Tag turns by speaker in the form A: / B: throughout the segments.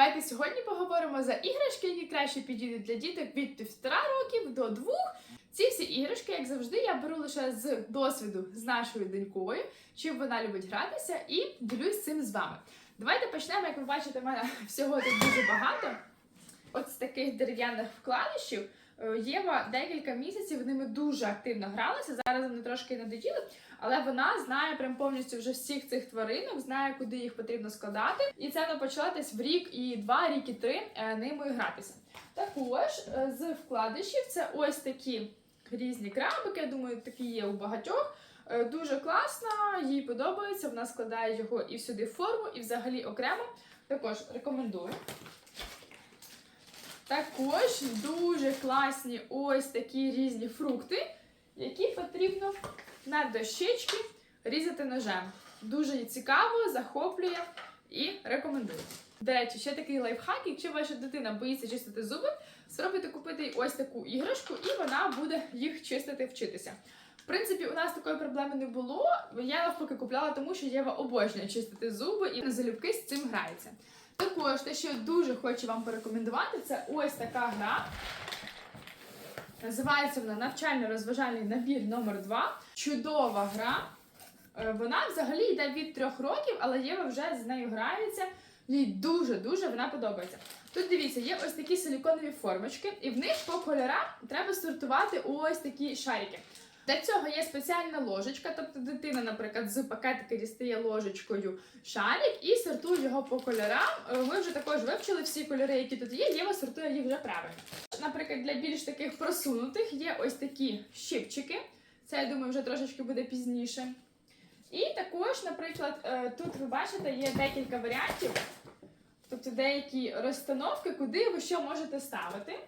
A: Давайте сьогодні поговоримо за іграшки, які краще підійдуть для діток від півтора років до двох. Ці всі іграшки, як завжди, я беру лише з досвіду з нашою донькою, чим вона любить гратися, і ділюсь цим з вами. Давайте почнемо. Як ви бачите, в мене всього тут дуже багато. От з таких дерев'яних вкладишів. Е, Єва декілька місяців ними дуже активно гралася. Зараз вони трошки надоїли, але вона знає прям повністю вже всіх цих тваринок, знає, куди їх потрібно складати. І це вона почала десь в рік і два, рік і три е, ними гратися. Також е, з вкладишів це ось такі різні крабики. Я думаю, такі є у багатьох. Е, Дуже класна, їй подобається. Вона складає його і сюди в форму, і взагалі окремо. Також рекомендую. Також дуже класні ось такі різні фрукти, які потрібно на дощечки різати ножем. Дуже цікаво, захоплює і рекомендую. До речі, ще такий лайфхак, якщо ваша дитина боїться чистити зуби, спробуйте купити ось таку іграшку, і вона буде їх чистити, вчитися. В принципі, у нас такої проблеми не було. Я навпаки купляла, тому що Єва обожнює чистити зуби і на залюбки з цим грається. Також те, що я дуже хочу вам порекомендувати, це ось така гра. Називається вона навчально-розважальний набір номер 2 Чудова гра. Е, Вона взагалі йде від трьох років, але Єва вже з нею грається. Їй дуже-дуже вона подобається. Тут дивіться, є ось такі силіконові формочки, і в них по кольорам треба сортувати ось такі шарики. Для цього є спеціальна ложечка, тобто дитина, наприклад, з пакетика дістає ложечкою шарик і сортує його по кольорам. Е, Ми вже також вивчили всі кольори, які тут є. Єва сортує їх вже правильно. Наприклад, для більш таких просунутих є ось такі щипчики. Це, я думаю, вже трошечки буде пізніше. І також, наприклад, е, тут ви бачите, є декілька варіантів, тобто деякі розстановки, куди ви що можете ставити.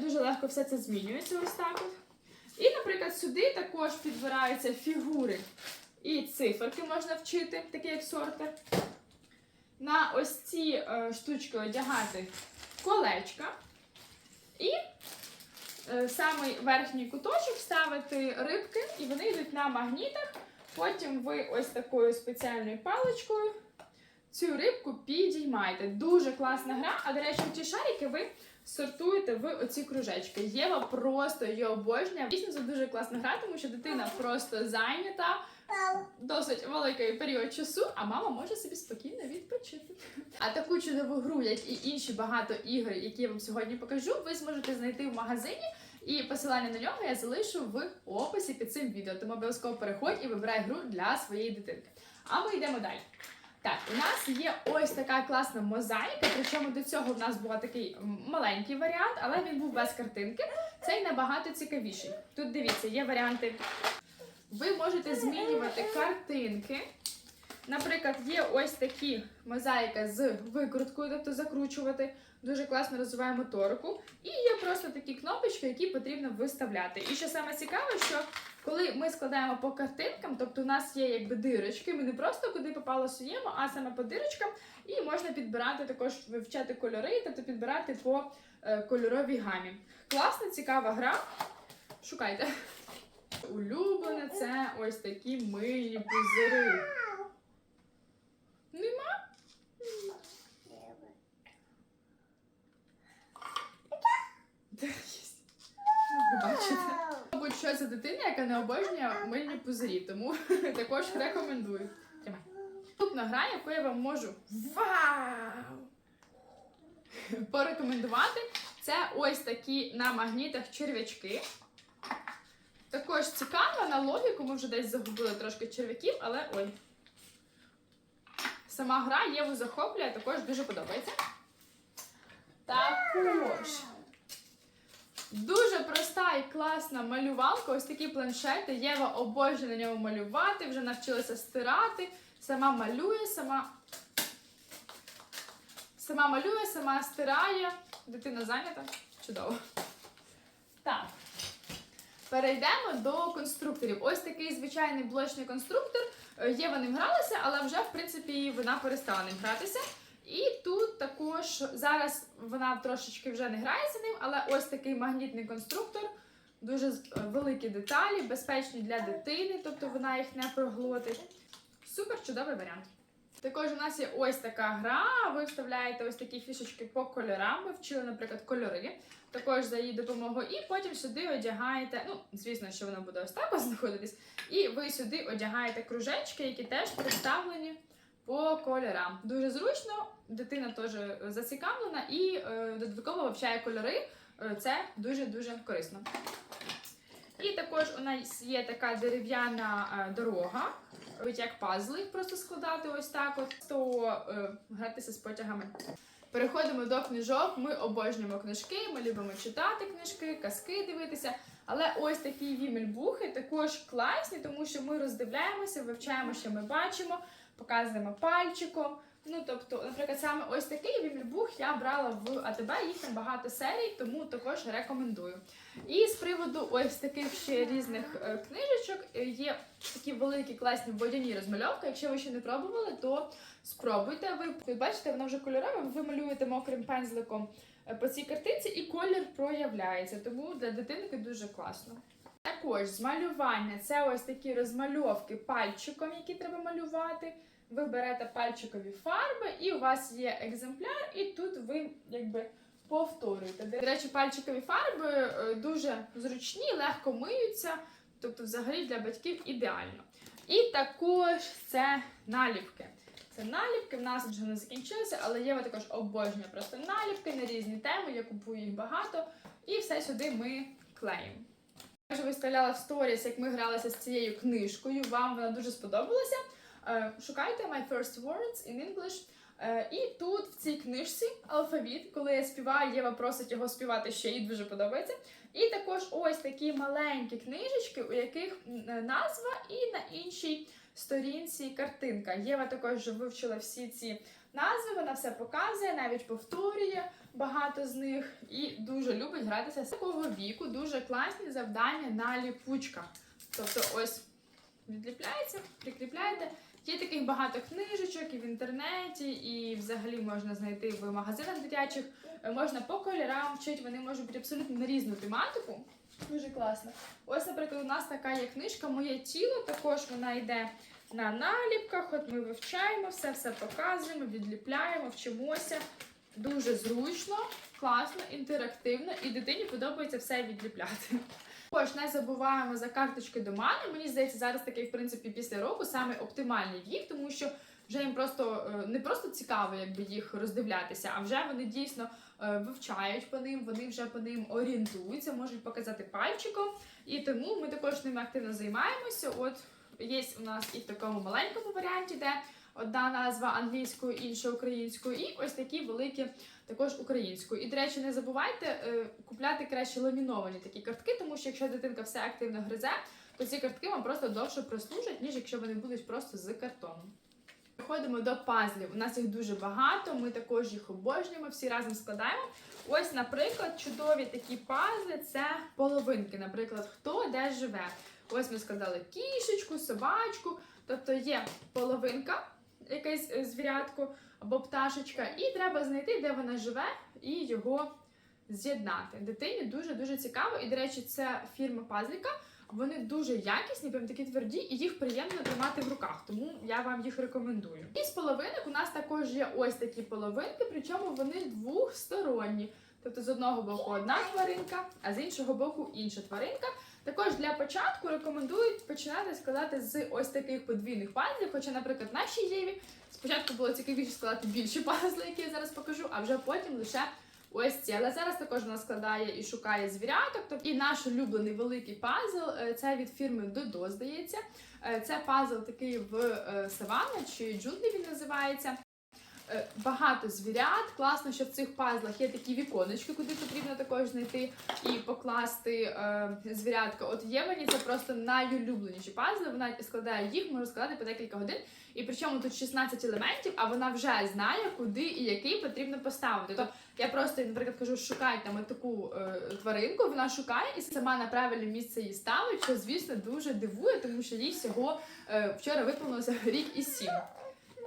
A: Дуже легко все це змінюється ось так. От. І, наприклад, сюди також підбираються фігури і циферки можна вчити, такі як сортер. На ось ці е, штучки одягати колечка. І е, самий верхній куточок ставити рибки, і вони йдуть на магнітах. Потім ви ось такою спеціальною паличкою цю рибку підіймаєте. Дуже класна гра. А до речі, ці шарики ви сортуєте в оці кружечки. Єва просто її обожнює. Дійсно, це дуже класна гра, тому що дитина просто зайнята. Досить великий період часу, а мама може собі спокійно відпочити. А таку чудову гру, як і інші багато ігор, які я вам сьогодні покажу, ви зможете знайти в магазині. І посилання на нього я залишу в описі під цим відео. Тому обов'язково переходь і вибирай гру для своєї дитинки. А ми йдемо далі. Так, у нас є ось така класна мозаїка, причому до цього в нас був такий маленький варіант, але він був без картинки. Цей набагато цікавіший. Тут дивіться, є варіанти. Ви можете змінювати картинки. Наприклад, є ось такі мозаїка з викруткою, тобто закручувати. Дуже класно розвиває моторику. І є просто такі кнопочки, які потрібно виставляти. І що саме цікаве, що коли ми складаємо по картинкам, тобто у нас є якби дирочки, ми не просто куди попало суємо, а саме по дирочкам, і можна підбирати також вивчати кольори, тобто підбирати по е, кольоровій гамі. Класна, цікава гра. Шукайте. Улюблене це ось такі мильні пузири. Нема? Бачите? Мабуть, що це дитина, яка не обожнює мильні пузирі, тому також рекомендую. Тримай. Наступна гра, яку я вам можу вау! порекомендувати, це ось такі на магнітах черв'ячки. Також цікаво на логіку, ми вже десь загубили трошки черв'яків, але ой. Сама гра Єву захоплює, також дуже подобається. Також. Дуже проста і класна малювалка. Ось такі планшети. Єва обожнює на ньому малювати, вже навчилася стирати, сама малює, сама. Сама малює, сама стирає. Дитина зайнята. Чудово. Так. Перейдемо до конструкторів. Ось такий звичайний блочний конструктор. Е, Єва ним гралася, але вже, в принципі, вона перестала ним гратися. І тут також зараз вона трошечки вже не грається ним, але ось такий магнітний конструктор. Дуже е, великі деталі, безпечні для дитини, тобто вона їх не проглотить. Супер чудовий варіант. Також у нас є ось така гра. Ви вставляєте ось такі фішечки по кольорам. Ми вчили, наприклад, кольори. Також за її допомогою, і потім сюди одягаєте. Ну, звісно, що воно буде ось так знаходитись. І ви сюди одягаєте кружечки, які теж представлені по кольорам. Дуже зручно, дитина теж зацікавлена і е, додатково вивчає кольори. Е, Це дуже дуже корисно. І також у нас є така дерев'яна е, дорога. Як пазли їх просто складати ось так, от то е, гратися з потягами. Переходимо до книжок. Ми обожнюємо книжки, ми любимо читати книжки, казки дивитися. Але ось такі вімельбухи також класні, тому що ми роздивляємося, вивчаємо, що ми бачимо, показуємо пальчиком. Ну, тобто, наприклад, саме ось такий вімельбух я брала в АТБ, їх там багато серій, тому також рекомендую. І з приводу ось таких ще різних е, книжечок е, є такі великі класні водяні розмальовки. Якщо ви ще не пробували, то спробуйте. Ви, бачите, воно вже кольорове, ви малюєте мокрим пензликом е, по цій картинці, і колір проявляється. Тому для дитинки дуже класно. Також з малювання це ось такі розмальовки пальчиком, які треба малювати. Ви берете пальчикові фарби, і у вас є екземпляр, і тут ви якби повторюєте. До речі, пальчикові фарби е, дуже зручні, легко миються, тобто, взагалі для батьків ідеально. І також це наліпки. Це наліпки, в нас вже не закінчилися, але Єва також обожнює просто наліпки на різні теми. Я купую їх багато, і все сюди ми клеїмо. Я вже виставляла в сторіс, як ми гралися з цією книжкою. Вам вона дуже сподобалася. Е, Шукайте My First Words in English. Е, І тут в цій книжці алфавіт, коли я співаю, Єва просить його співати ще їй дуже подобається. І також ось такі маленькі книжечки, у яких е, назва і на іншій сторінці картинка. Єва також вивчила всі ці назви, вона все показує, навіть повторює багато з них і дуже любить гратися з такого віку. Дуже класні завдання на ліпучках. Тобто, ось відліпляється, прикріпляєте. Є таких багато книжечок і в інтернеті, і взагалі можна знайти в магазинах дитячих. Е, Можна по кольорам вчити, вони можуть бути абсолютно на різну тематику. Дуже класно. Ось, наприклад, у нас така є книжка Моє тіло. Також вона йде на наліпках. От ми вивчаємо, все все показуємо, відліпляємо, вчимося. Дуже зручно, класно, інтерактивно, і дитині подобається все відліпляти. Також не забуваємо за карточки до мами. Мені здається, зараз такий, в принципі, після року саме оптимальний вік, тому що вже їм просто е, не просто цікаво, якби їх роздивлятися, а вже вони дійсно е, вивчають по ним, вони вже по ним орієнтуються, можуть показати пальчиком. І тому ми також ними активно займаємося. От є у нас і в такому маленькому варіанті, де одна назва англійською, інша українською, і ось такі великі також українською. І, до речі, не забувайте е, купляти краще ламіновані такі картки, тому що якщо дитинка все активно гризе, то ці картки вам просто довше прослужать, ніж якщо вони будуть просто з картоном. Переходимо до пазлів. У нас їх дуже багато, ми також їх обожнюємо, всі разом складаємо. Ось, наприклад, чудові такі пазли це половинки. Наприклад, хто де живе. Ось ми складали кішечку, собачку. Тобто є половинка, якесь е, звірятко або пташечка, і треба знайти, де вона живе, і його з'єднати. Дитині дуже-дуже цікаво. І, до речі, це фірма Пазліка. Вони дуже якісні, прям такі тверді, і їх приємно тримати в руках, тому я вам їх рекомендую. І з половинок у нас також є ось такі половинки, причому вони двохсторонні. Тобто з одного боку одна тваринка, а з іншого боку інша тваринка. Також для початку рекомендують починати складати з ось таких подвійних пазлів. Хоча, наприклад, нашій Єві спочатку було цікавіше складати більші пазли, які я зараз покажу, а вже потім лише ось ці. Але зараз також вона складає і шукає звіряток. Тобто і наш улюблений великий пазл е, це від фірми Додо, здається. Е, Це пазл такий в е, саванна чи джунглі він називається. Е, Багато звірят. Класно, що в цих пазлах є такі віконечки, куди потрібно також знайти і покласти е, звірятка. От є мені це просто найулюбленіші пазли. Вона складає їх, може складати по декілька годин. І причому тут 16 елементів, а вона вже знає, куди і який потрібно поставити. Тобто я просто, наприклад, кажу, шукай там таку е, тваринку, вона шукає і сама на правильне місце її ставить, що звісно дуже дивує, тому що їй всього е, вчора виповнилося рік і сім.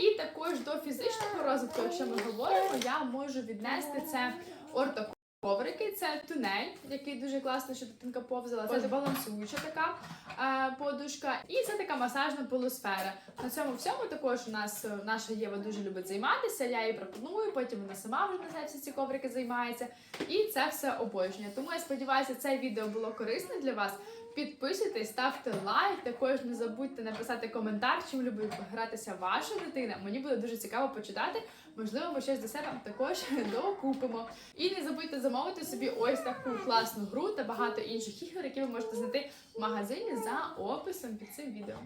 A: І також до фізичного розвитку, якщо ми говоримо, я можу віднести це ортокул. Коврики це тунель, який дуже класно, що дитинка повзала. Це балансуюча така е, подушка, і це така масажна полусфера. На цьому всьому також у нас е, наша Єва дуже любить займатися. Я їй пропоную, потім вона сама вже на всі ці коврики займається. І це все обожнює. Тому я сподіваюся, це відео було корисне для вас. Підписуйтесь, ставте лайк. Також не забудьте написати коментар, чим любить гратися ваша дитина. Мені буде дуже цікаво почитати. Можливо, ми щось до себе також докупимо. І не забудьте замовити собі ось таку класну гру та багато інших ігор, які ви можете знайти в магазині за описом під цим відео.